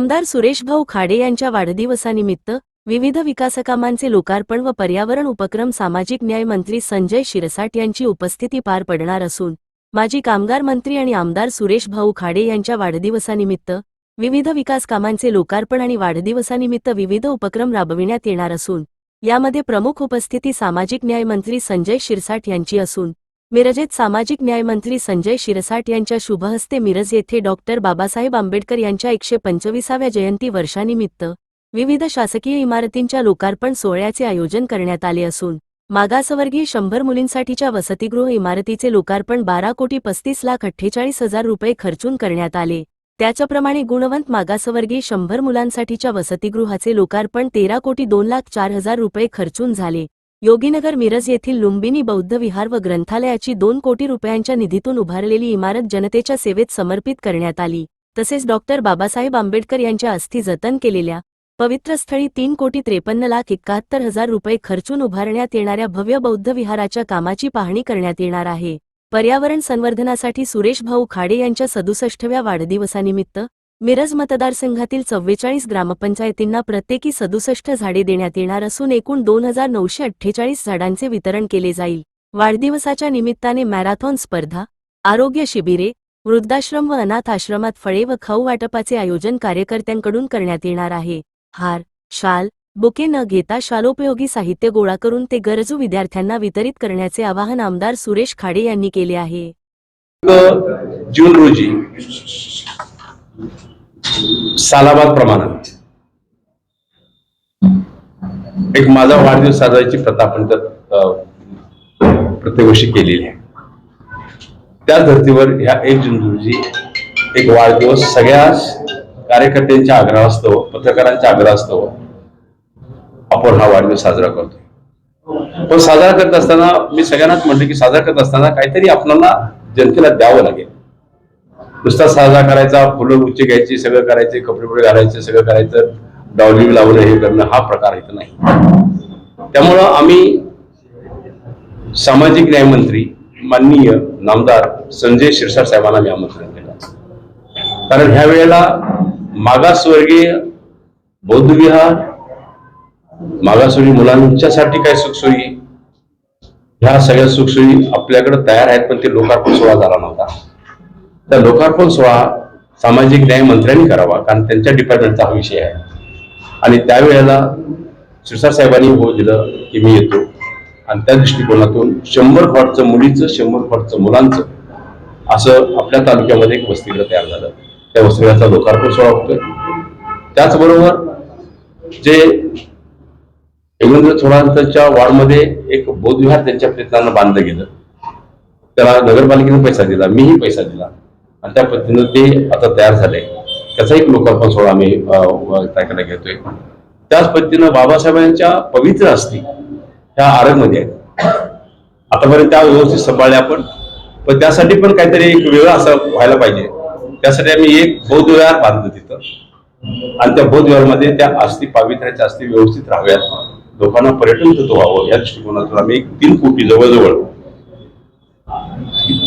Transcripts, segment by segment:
आमदार सुरेशभाऊ खाडे यांच्या वाढदिवसानिमित्त विविध विकासकामांचे लोकार्पण व पर्यावरण उपक्रम सामाजिक न्याय मंत्री संजय शिरसाट यांची उपस्थिती पार पडणार असून माजी कामगार मंत्री आणि आमदार सुरेशभाऊ खाडे यांच्या वाढदिवसानिमित्त विविध विकास कामांचे लोकार्पण आणि वाढदिवसानिमित्त विविध उपक्रम राबविण्यात येणार असून यामध्ये प्रमुख उपस्थिती सामाजिक न्याय मंत्री संजय शिरसाट यांची असून मिरजेत सामाजिक न्यायमंत्री संजय शिरसाट यांच्या शुभहस्ते मिरज येथे डॉक्टर बाबासाहेब आंबेडकर यांच्या एकशे पंचवीसाव्या जयंती वर्षानिमित्त विविध शासकीय इमारतींच्या लोकार्पण सोहळ्याचे आयोजन करण्यात आले असून मागासवर्गीय शंभर मुलींसाठीच्या वसतिगृह इमारतीचे लोकार्पण बारा कोटी पस्तीस लाख अठ्ठेचाळीस हजार रुपये खर्चून करण्यात आले. त्याच्याप्रमाणे गुणवंत मागासवर्गीय शंभर मुलांसाठीच्या वसतिगृहाचे लोकार्पण तेरा कोटी दोन लाख चार हजार रुपये खर्चून झाले. योगीनगर मिरज येथील लुंबिनी बौद्ध विहार व ग्रंथालयाची दोन कोटी रुपयांच्या निधीतून उभारलेली इमारत जनतेच्या सेवेत समर्पित करण्यात आली. तसेच डॉक्टर बाबासाहेब आंबेडकर यांच्या अस्थी जतन केलेल्या पवित्र स्थळी तीन कोटी त्रेपन्न लाख एकाहत्तर हजार रुपये खर्चून उभारण्यात येणाऱ्या भव्य बौद्ध विहाराच्या कामाची पाहणी करण्यात येणार आहे. पर्यावरण संवर्धनासाठी सुरेश भाऊ खाडे यांच्या सदुसष्टव्या वाढदिवसानिमित्त मिरज मतदारसंघातील चव्वेचाळीस ग्रामपंचायतींना प्रत्येकी सदुसष्ट झाडे देण्यात येणार असून एकूण दोन हजार नऊशे अठ्ठेचाळीस झाडांचे वितरण केले जाईल. वाढदिवसाच्या निमित्ताने मॅरेथॉन स्पर्धा आरोग्य शिबिरे वृद्धाश्रम व अनाथ आश्रमात फळे व खाऊ वाटपाचे आयोजन कार्यकर्त्यांकडून करण्यात येणार आहे. हार शाल बुके न घेता शालोपयोगी साहित्य गोळा करून ते गरजू विद्यार्थ्यांना वितरित करण्याचे आवाहन आमदार सुरेश खाडे यांनी केले आहे. जून रोजी सालाबाद प्रमाणात. एक माझा वाढदिवस साजरायची प्रथा आपण तर प्रत्येक वर्षी केलेली आहे. त्याच धर्तीवर ह्या एक जून रोजी एक वाढदिवस सगळ्या कार्यकर्त्यांच्या आग्रहास्तव पत्रकारांच्या आग्रहास्तव आपण हा वाढदिवस साजरा करतो पण साजरा करत असताना मी सगळ्यांनाच म्हणतो की साजरा करत असताना काहीतरी आपल्याला जनतेला द्यावं लागेल. नुसता साजरा करायचा फुलं गुच्छे घ्यायची सगळं करायचे कपडे बिपडे घालायचे सगळं करायचं डावली लावणं हे करणं हा प्रकार इथं नाही. त्यामुळं आम्ही सामाजिक न्यायमंत्री माननीय नामदार संजय शिरसाट साहेबांना मी आमंत्रण केलं. कारण ह्या वेळेला मागासवर्गीय बौद्ध विहार मागासवर्गीय मुलांच्यासाठी काय सुखसोयी? ह्या सगळ्या सुखसोयी आपल्याकडे तयार आहेत पण ते लोकार्पण सोहळा झाला नव्हता. त्या लोकार्पण सोहळा सामाजिक न्याय मंत्र्यांनी करावा कारण त्यांच्या डिपार्टमेंटचा हा विषय आहे. आणि त्यावेळेला शिरसाट साहेबांनी हो दिलं की मी येतो. आणि त्या दृष्टिकोनातून शंभर फॉटचं मुलीचं शंभर फॉटचं मुलांचं असं आपल्या तालुक्यामध्ये एक वसतिगृह तयार झालं. त्या वसतिगृहाचा लोकार्पण सोहळा होतोय. त्याचबरोबर जे हेमंत थोरांच्या वार्डमध्ये एक बौद्धविहार त्यांच्या प्रयत्नांना बांधलं गेलं. त्याला नगरपालिकेने पैसा दिला मीही पैसा दिला. आणि त्या पद्धतीनं ते आता तयार झाले त्याचा एक लोकार्पण सोहळा आम्ही काय करायला घेतोय. त्याच पद्धतीनं बाबासाहेबांच्या पवित्र असती ह्या आरगमध्ये आहेत. आतापर्यंत त्या व्यवस्थित सांभाळल्या आपण. पण त्यासाठी पण काहीतरी एक वेगळं असं व्हायला पाहिजे. त्यासाठी आम्ही एक बौद्धविहार बांधलं तिथं. आणि त्या बौद्धविहारमध्ये त्या अस्थी पावित्र्याच्या अस्थी व्यवस्थित राहाव्यात. लोकांना पर्यटन तिथं व्हावं. या दृष्टिकोनातून आम्ही एक तीन कोटी जवळजवळ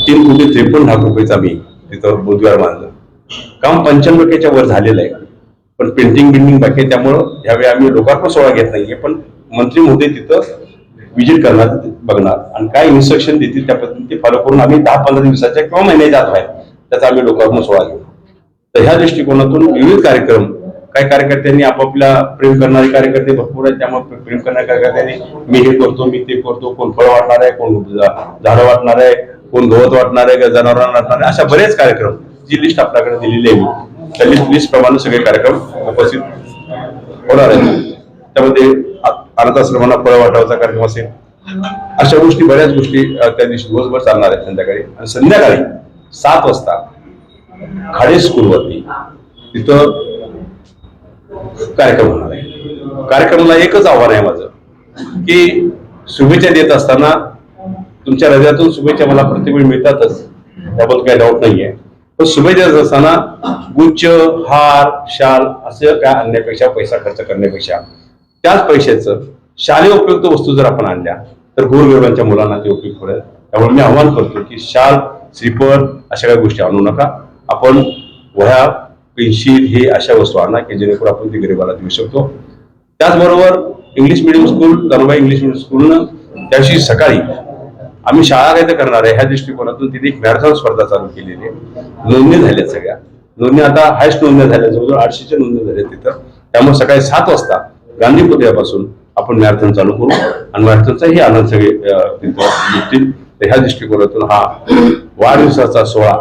तीन कोटी त्रेपन्न लाख रुपयेचा आम्ही तिथं बुधवार बांधलं. काम पंच्याण्णव टक्क्याच्या वर झालेलं आहे. पण पेंटिंग बिल्डिंग बाकी आहे. त्यामुळं यावेळी आम्ही लोकार्पण सोहळा घेत नाहीये. पण मंत्री महोदय तिथं विजिट करणार बघणार. आणि काय इन्स्ट्रक्शन देतील त्या पद्धतीने ते फॉलो करून आम्ही दहा पंधरा दिवसाच्या किंवा महिन्याच्या आत आहे त्याचा आम्ही लोकार्पण सोहळा घेऊ. तर ह्या दृष्टिकोनातून विविध कार्यक्रम काही कार्यकर्त्यांनी आपापल्या प्रेम करणारे कार्यकर्ते भरपूर आहेत. त्यामुळे प्रेम करणाऱ्या कार्यकर्त्यांनी मी हे करतो मी ते करतो. कोण फळ वाटणार आहे कोण झाडं वाटणार आहे कोण गवत वाटणार आहे जनावरांना वाटणार आहे? अशा बरेच कार्यक्रम जी लिस्ट आपल्याकडे दिलेली आहे. त्या लिस्ट लिस्ट प्रमाणे सगळे कार्यक्रम उपस्थित होणार आहेत. त्यामध्ये आ- अनाथ आश्रमांना फळ वाटावाचा कार्यक्रम असेल. अशा गोष्टी बऱ्याच गोष्टी त्या दिवशी दिवसभर चालणार आहेत संध्याकाळी. आणि संध्याकाळी सात वाजता खाडे स्कूलवरती तिथं कार्यक्रम होणार आहे. कार्यक्रमाला एकच आव्हान आहे माझं की शुभेच्छा देत असताना तुमच्या हृदयातून शुभेच्छा मला प्रत्येक वेळी मिळतातच. त्याबद्दल काही डाऊट नाहीये. पण शुभेच्छा असताना गुच्छ हार शाल असं काय आणण्यापेक्षा पैसा खर्च करण्यापेक्षा त्याच पैशाचं शालेय उपयुक्त वस्तू जर आपण आणल्या तर गोरगरिबांच्या मुलांना ते उपयुक्त पडेल. त्यामुळे मी आव्हान करतो की शाल श्रीफळ अशा काही गोष्टी आणू नका. आपण वह्या पेन्शिल हे अशा वस्तू आणा की जेणेकरून आपण ते गरिबाला देऊ शकतो. त्याचबरोबर English medium school Dhanubai English medium स्कूलनं त्याशी सकाळी आम्ही शाळा काय करणार आहे. ह्या दृष्टिकोनातून तिथे एक मॅरेथॉन स्पर्धा चालू केलेली आहे. नोंदणी झाल्या सगळ्या. नोंदणी आता हायस्ट नोंदणी झाल्या. जवळजवळ आठशेच्या नोंदणी झाल्या तिथं. त्यामुळे सकाळी सात वाजता गांधी पुतळ्यापासून आपण मॅरेथॉन चालू करू. आणि मॅरेथॉनचाही आनंद सगळे घेतील तर ह्या दृष्टिकोनातून हा वाढदिवसाचा सोहळा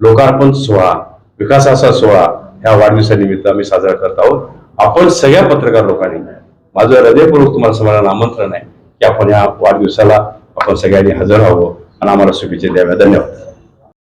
लोकार्पण सोहळा विकासाचा सोहळा ह्या वाढदिवसानिमित्त आम्ही साजरा करत आहोत. आपण सगळ्या पत्रकार लोकांनी माझं हृदयपूर्वक तुम्हाला सगळ्यांना आमंत्रण आहे की आपण या वाढदिवसाला आपण सगळ्यांनी हजर व्हावं आणि आम्हाला शुभेच्छा द्याव्या. धन्यवाद.